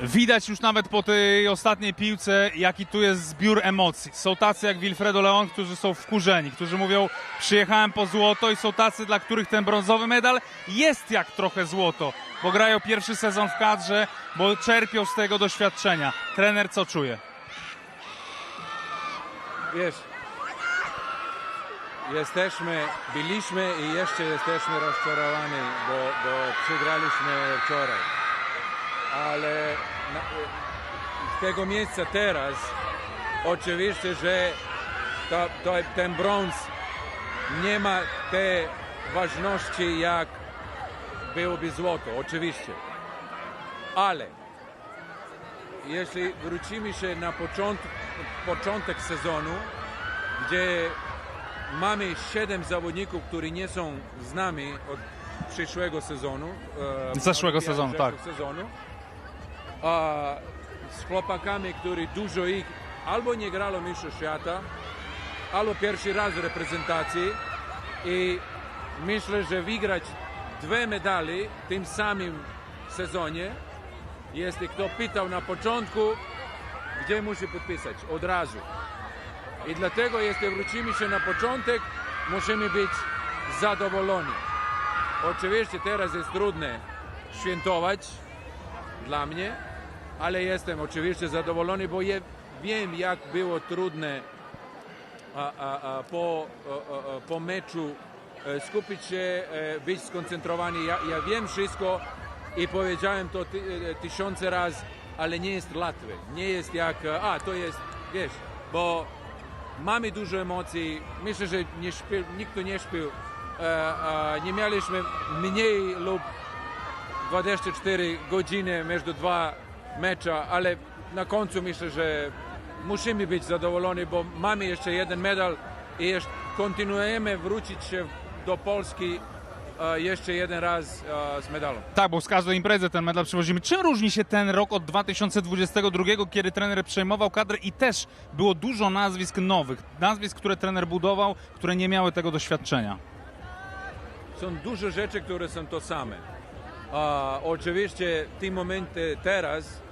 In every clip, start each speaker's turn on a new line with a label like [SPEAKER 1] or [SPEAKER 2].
[SPEAKER 1] Widać już nawet po tej ostatniej piłce, jaki tu jest zbiór emocji. Są tacy jak Wilfredo Leon, którzy są wkurzeni, którzy mówią, przyjechałem po złoto i są tacy, dla których ten brązowy medal jest jak trochę złoto, bo grają pierwszy sezon w kadrze, bo czerpią z tego doświadczenia. Trener co czuje?
[SPEAKER 2] Wiesz, jesteśmy, byliśmy i jeszcze jesteśmy rozczarowani, bo, bo przegraliśmy wczoraj. Ale na, z tego miejsca teraz oczywiście, że to, to, ten brąz nie ma tej ważności jak byłoby złoto, oczywiście. Ale jeśli wrócimy się na początek, początek sezonu, gdzie mamy siedem zawodników, którzy nie są z nami od przyszłego sezonu. e,
[SPEAKER 1] Zeszłego
[SPEAKER 2] od
[SPEAKER 1] sezonu,
[SPEAKER 2] zeszłego
[SPEAKER 1] tak.
[SPEAKER 2] Sezonu, a z chłopakami, którzy dużo ich albo nie grało Mistrzostw Świata, albo pierwszy raz w reprezentacji i myślę, że wygrać dwie medale w tym samym sezonie jeśli kto pytał na początku, gdzie musi podpisać? Od razu. I dlatego, jeśli wrócimy się na początek, musimy być zadowoleni. Oczywiście teraz jest trudne świętować dla mnie, ale jestem oczywiście zadowolony, bo je, wiem, jak było trudne a, a, a, po, po meczu e, skupić się, e, być skoncentrowany. Ja, ja wiem wszystko i powiedziałem to ty, e, tysiące razy, ale nie jest łatwe. Nie jest jak, a to jest, wiesz, bo mamy dużo emocji. Myślę, że nie śpił, nikt nie śpił. Nie mieliśmy mniej lub 24 godziny między dwa mecze, ale na końcu myślę, że musimy być zadowoleni, bo mamy jeszcze jeden medal i jeszcze kontynuujemy wrócić się do Polski e, jeszcze jeden raz e, z medalem.
[SPEAKER 1] Tak, bo z każdej imprezy ten medal przywozimy. Czym różni się ten rok od 2022, kiedy trener przejmował kadrę i też było dużo nazwisk nowych, nazwisk, które trener budował, które nie miały tego doświadczenia?
[SPEAKER 2] Są dużo rzeczy, które są to same. A, oczywiście w tym momencie teraz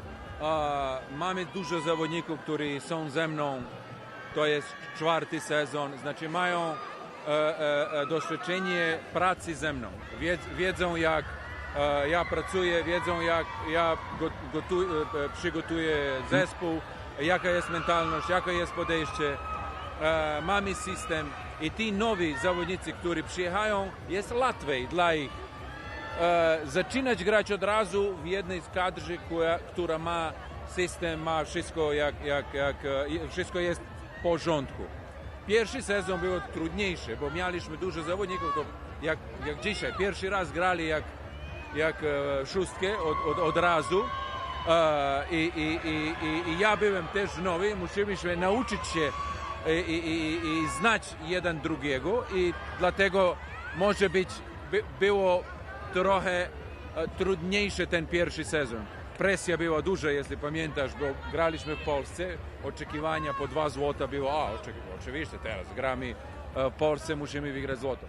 [SPEAKER 2] a, mamy dużo zawodników, którzy są ze mną. To jest czwarty sezon, znaczy mają e, e, e, doświadczenie pracy ze mną. Wied, wiedzą jak ja pracuję, wiedzą jak ja go, gotu, e, przygotuję zespół, jaka jest mentalność, jakie jest podejście. Mamy system i ci nowi zawodnicy, którzy przyjechają, jest łatwiej dla ich zaczynać grać od razu w jednej z kadrzy, która, ma system, ma wszystko, jak, jak, jak, e, wszystko jest w porządku. Pierwszy sezon był trudniejszy, bo mieliśmy dużo zawodników, to jak, jak dzisiaj, pierwszy raz grali jak, jak e, szóstkę od, od, od razu. E, i, i, i, i, I ja byłem też nowy, musieliśmy nauczyć się i, i, i znać jeden drugiego i dlatego może być, by, było trochę e, trudniejszy ten pierwszy sezon. Presja była duża, jeśli pamiętasz, bo graliśmy w Polsce, oczekiwania po dwa złota było, a oczywiście teraz gramy e, w Polsce, musimy wygrać złoto.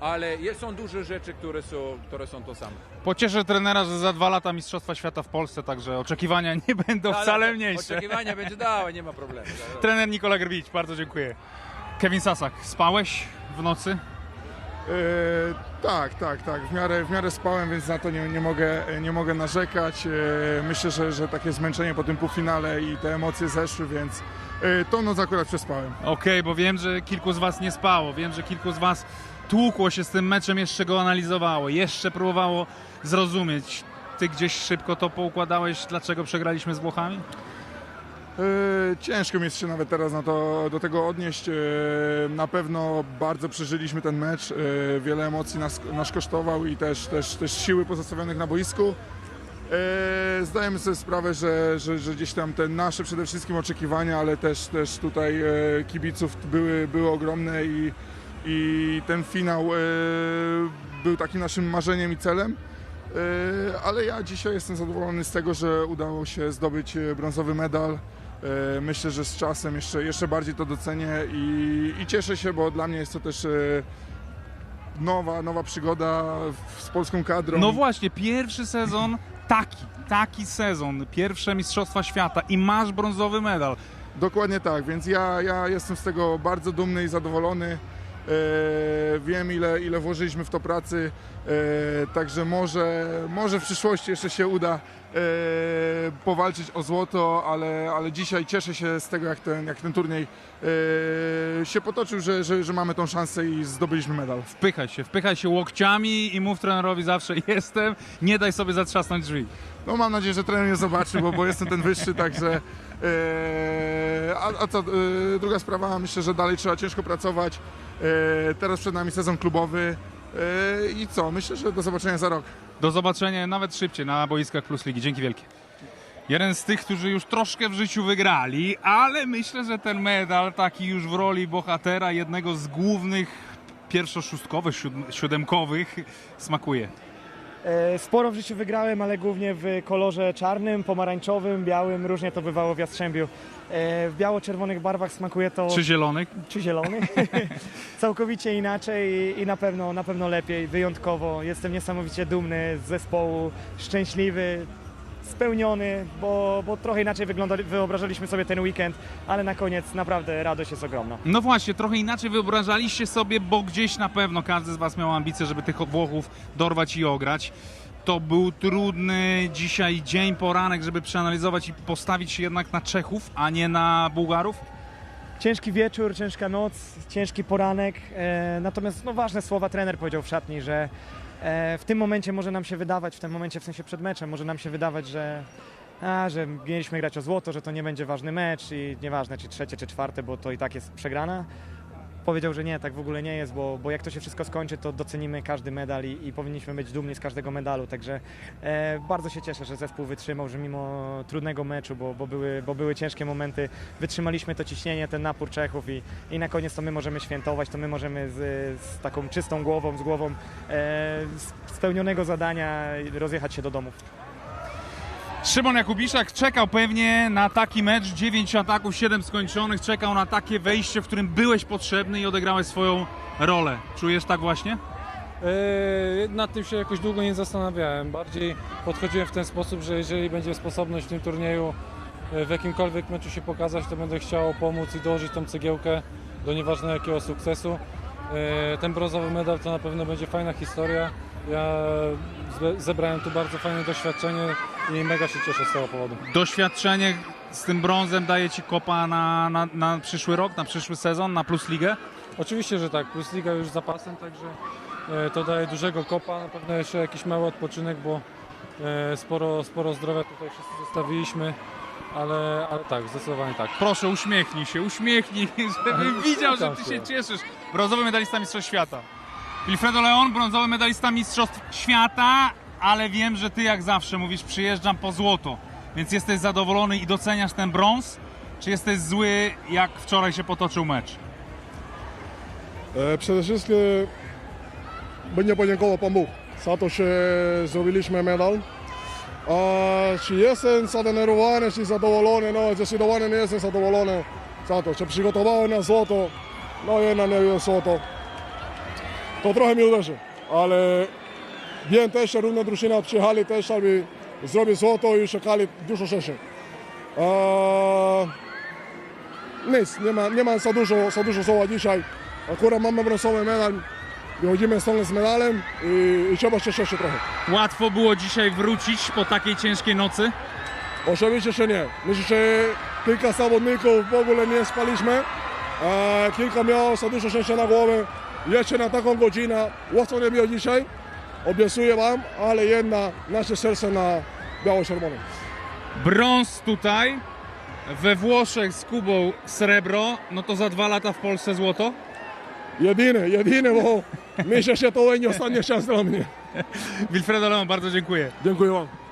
[SPEAKER 2] Ale są duże rzeczy, które są, które są to same.
[SPEAKER 1] Pocieszę trenera, że za dwa lata Mistrzostwa Świata w Polsce, także oczekiwania nie będą wcale mniejsze.
[SPEAKER 2] Oczekiwania będzie dało, nie ma problemu.
[SPEAKER 1] Trener Nikola Grbicz, bardzo dziękuję. Kevin Sasak, spałeś w nocy?
[SPEAKER 3] E, tak, tak, tak. W miarę, w miarę spałem, więc na to nie, nie, mogę, nie mogę narzekać. E, myślę, że, że takie zmęczenie po tym półfinale i te emocje zeszły, więc e, tą noc akurat przespałem.
[SPEAKER 1] Okej, bo wiem, że kilku z was nie spało. Wiem, że kilku z was tłukło się z tym meczem, jeszcze go analizowało, jeszcze próbowało zrozumieć. Ty gdzieś szybko to poukładałeś, dlaczego przegraliśmy z Włochami?
[SPEAKER 3] E, Ciężko mi jest się nawet teraz na to, do tego odnieść. E, Na pewno bardzo przeżyliśmy ten mecz. e, Wiele emocji nas, nas kosztował i też, też, też siły pozostawionych na boisku. Zdajemy sobie sprawę, że, że, że gdzieś tam te nasze przede wszystkim oczekiwania, ale też, też tutaj kibiców były, były ogromne i, i ten finał był takim naszym marzeniem i celem. Ale ja dzisiaj jestem zadowolony z tego, że udało się zdobyć brązowy medal. E, Myślę, że z czasem jeszcze, jeszcze bardziej to docenię i, i cieszę się, bo dla mnie jest to też e, nowa, nowa przygoda z polską kadrą.
[SPEAKER 1] No właśnie, pierwszy sezon taki, taki sezon, pierwsze Mistrzostwa Świata i masz brązowy medal.
[SPEAKER 3] Dokładnie tak, więc ja, ja jestem z tego bardzo dumny i zadowolony. E, wiem, ile, ile włożyliśmy w to pracy, e, także może, może w przyszłości jeszcze się uda e, powalczyć o złoto, ale, ale dzisiaj cieszę się z tego, jak ten, jak ten turniej się potoczył, że, że, że mamy tą szansę i zdobyliśmy medal.
[SPEAKER 1] Wpychaj się, wpychaj się łokciami i mów trenerowi zawsze jestem, nie daj sobie zatrzasnąć drzwi.
[SPEAKER 3] No mam nadzieję, że trener nie zobaczy, bo, bo jestem ten wyższy, także... E, a, a co, e, druga sprawa, myślę, że dalej trzeba ciężko pracować. E, teraz przed nami sezon klubowy i co, myślę, że do zobaczenia za rok.
[SPEAKER 1] Do zobaczenia nawet szybciej na boiskach Plus Ligi. Dzięki wielkie. Jeden z tych, którzy już troszkę w życiu wygrali, ale myślę, że ten medal taki już w roli bohatera, jednego z głównych pierwszoszóstkowych, siódemkowych smakuje.
[SPEAKER 4] E, Sporo w życiu wygrałem, ale głównie w kolorze czarnym, pomarańczowym, białym. Różnie to bywało w Jastrzębiu. E, W biało-czerwonych barwach smakuje to
[SPEAKER 1] Czy zielonych?
[SPEAKER 4] czy zielonych. Całkowicie inaczej i- i na pewno, na pewno lepiej, wyjątkowo. Jestem niesamowicie dumny z zespołu, szczęśliwy, spełniony, bo, bo trochę inaczej wyobrażaliśmy sobie ten weekend, ale na koniec naprawdę radość jest ogromna.
[SPEAKER 1] No właśnie, trochę inaczej wyobrażaliście sobie, bo gdzieś na pewno każdy z Was miał ambicje, żeby tych Włochów dorwać i ograć. To był trudny dzisiaj dzień, poranek, żeby przeanalizować i postawić się jednak na Czechów, a nie na Bułgarów?
[SPEAKER 4] Ciężki wieczór, ciężka noc, ciężki poranek. E, natomiast no, ważne słowa trener powiedział w szatni, że w tym momencie może nam się wydawać, w tym momencie w sensie przed meczem, może nam się wydawać, że, a, że mieliśmy grać o złoto, że to nie będzie ważny mecz i nieważne czy trzecie czy czwarte, bo to i tak jest przegrana. Powiedział, że nie, tak w ogóle nie jest, bo, bo jak to się wszystko skończy, to docenimy każdy medal i, i powinniśmy być dumni z każdego medalu. Także e, bardzo się cieszę, że zespół wytrzymał, że mimo trudnego meczu, bo, bo, były, bo były ciężkie momenty, wytrzymaliśmy to ciśnienie, ten napór Czechów i, i na koniec to my możemy świętować, to my możemy z, z taką czystą głową, z głową e, spełnionego zadania rozjechać się do domu.
[SPEAKER 1] Szymon Jakubiszak czekał pewnie na taki mecz, 9 ataków, 7 skończonych, czekał na takie wejście, w którym byłeś potrzebny i odegrałeś swoją rolę. Czujesz tak właśnie?
[SPEAKER 5] Yy, Nad tym się jakoś długo nie zastanawiałem. Bardziej podchodziłem w ten sposób, że jeżeli będzie sposobność w tym turnieju yy, w jakimkolwiek meczu się pokazać, to będę chciał pomóc i dołożyć tą cegiełkę do nieważne jakiego sukcesu. Yy, Ten brązowy medal to na pewno będzie fajna historia. Ja zebrałem tu bardzo fajne doświadczenie i mega się cieszę z tego powodu.
[SPEAKER 1] Doświadczenie z tym brązem daje ci kopa na, na, na przyszły rok, na przyszły sezon, na Plus Ligę?
[SPEAKER 5] Oczywiście, że tak. Plus Liga już z zapasem, także e, to daje dużego kopa. Na pewno jeszcze jakiś mały odpoczynek, bo e, sporo, sporo zdrowia tutaj wszyscy zostawiliśmy, ale, ale tak, zdecydowanie tak.
[SPEAKER 1] Proszę, uśmiechnij się, uśmiechnij, żebym widział, że ty się
[SPEAKER 5] się.
[SPEAKER 1] cieszysz. Brązowy medalista Mistrzostw Świata. Wilfredo Leon, brązowy medalista Mistrzostw Świata, ale wiem, że ty jak zawsze mówisz, przyjeżdżam po złoto. Więc jesteś zadowolony i doceniasz ten brąz? Czy jesteś zły, jak wczoraj się potoczył mecz?
[SPEAKER 6] E, Przede wszystkim nie podziękował Pan Bóg za to, że zrobiliśmy medal. Czy jestem zadenerwowany, czy zadowolony? No, zdecydowanie nie jestem zadowolony za to, że przygotowałem na złoto. No jednak nie wiem złoto. To trochę mi uderzy, ale wiem też, że równa drużyna przyjechali też, aby zrobić złoto i czekali dużo rzeczy. A, nic, nie ma, nie ma za dużo, za dużo słowa dzisiaj. Akurat mamy brązowy medal, wychodzimy stąd z medalem i, i trzeba się cieszyć trochę.
[SPEAKER 1] Łatwo było dzisiaj wrócić po takiej ciężkiej nocy?
[SPEAKER 6] Oczywiście, że nie. Myślę, że kilka zawodników w ogóle nie spaliśmy. A kilka miało za dużo szczęścia na głowę. Jeszcze na taką godzinę łatwo nie było dzisiaj. Obiecuję Wam, ale jedna nasze serce na biało-czerwonym.
[SPEAKER 1] Brąz tutaj, we Włoszech z Kubą srebro, no to za dwa lata w Polsce złoto?
[SPEAKER 6] Jedyne, jedyne, bo myślę, że to będzie ostatni czas dla mnie.
[SPEAKER 1] Wilfredo Leon, bardzo dziękuję.
[SPEAKER 6] Dziękuję Wam.